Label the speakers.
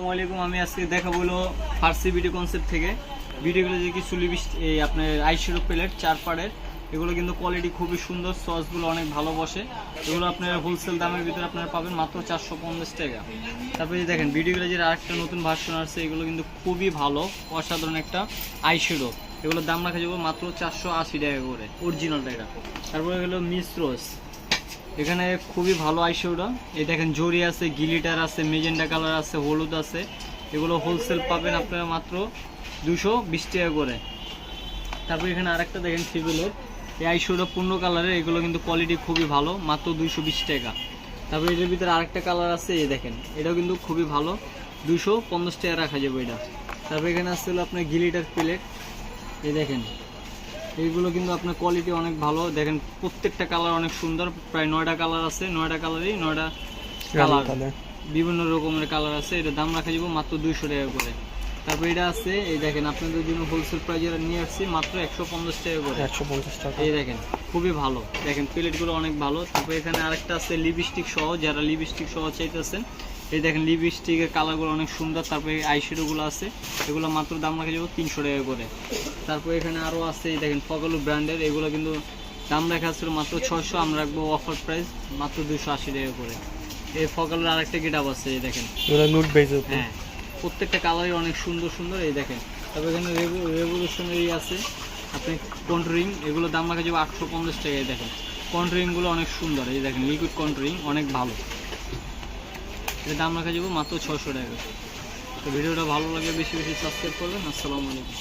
Speaker 1: আসসালামু আলাইকুম। আমি আজকে দেখাবো হলো ফার্সি বিউটি কনসেপ্ট থেকে। ভিডিওগুলো যে কিছু লিপস্ট এই আপনার আইশ্যাডো প্লেট চার পাড়ের। এগুলো কিন্তু কোয়ালিটি খুবই সুন্দর সসগুলো অনেক ভালো বসে। এগুলো আপনার হোলসেল দামের ভিতরে আপনারা পাবেন মাত্র চারশো পঞ্চাশ টাকা। তারপরে যে দেখেন ভিডিওগুলো যে আরেকটা নতুন ভার্সন আসছে, এগুলো কিন্তু খুবই ভালো, অসাধারণ একটা আইশ্যাডো এগুলোর দাম রাখা যাব মাত্র চারশো আশি টাকা করে অরিজিনাল টাকা। তারপরে হলো মিস রোজ। এখানে খুবই ভালো আইশ্যাডো এই দেখেন, জরি আছে, গিলিটার আছে মেজেন্ডা কালার আছে, হলুদ আছে। এগুলো হোলসেল পাবেন আপনারা মাত্র দুশো বিশ টাকা করে। তারপর এখানে আরেকটা দেখেন সিভিলের। এই আইশ্যাডো পূর্ণ কালারের, এগুলো কিন্তু কোয়ালিটি খুবই ভালো, মাত্র দুশো বিশ টাকা। তারপর এটার ভিতরে আরেকটা কালার আছে, এই দেখেন, এটাও কিন্তু খুবই ভালো দুশো পঞ্চাশ টাকা রাখা যাবে এটা। তারপর এখানে আসছে হলো আপনার গিলিটার প্লেট, এই দেখেন। এইগুলো কিন্তু আপনার কোয়ালিটি অনেক ভালো। দেখেন প্রত্যেকটা কালার অনেক সুন্দর। প্রায় নয়টা কালার আছে। নয়টা কালারই নয়টা কালার বিভিন্ন রকমের কালার আছে। এটা দাম রাখা যাব মাত্র দুইশো টাকা করে। তারপর এটা আছে এই দেখেন আপনাদের জন্য হোলসেল প্রাইজে নিয়ে আসছি মাত্র একশো পঞ্চাশ টাকা করে।
Speaker 2: একশো পঞ্চাশ টাকা।
Speaker 1: এই দেখেন খুবই ভালো। দেখেন প্লেটগুলো অনেক ভালো। তারপর এখানে আরেকটা আছে লিপস্টিক সহ। যারা লিপস্টিক সহ চাইতেছেন এই দেখেন লিপস্টিকের কালারগুলো অনেক সুন্দর তারপরে আইশ্যাডোগুলো আছে এগুলো মাত্র দাম রাখা যাবে তিনশো টাকা করে। তারপর এখানে আরও আছে এই দেখেন ফগলু ব্র্যান্ডের এগুলো কিন্তু দাম রাখা ছিল মাত্র ছশো আমরা রাখব অফার প্রাইস মাত্র দুশো আশি টাকা করে। এই ফগলের আরেকটা গেটাপ আছে এই দেখেন। হ্যাঁ প্রত্যেকটা কালারই অনেক সুন্দর সুন্দর এই দেখেন। তবে এখানে রেভলিউশনারি আছে আপনি কন্ট্রিং এগুলো দাম রাখা যাবে আটশো পঞ্চাশ টাকায় দেখেন। কন্ট্রিংগুলো অনেক সুন্দর এই দেখেন লিকুইড কন্ট্রিং অনেক ভালো। এর দাম রাখা যাব মাত্র ছশো টাকা। তো ভিডিওটা ভালো লাগে বেশি বেশি সাবস্ক্রাইব করবেন। আসসালামু আলাইকুম।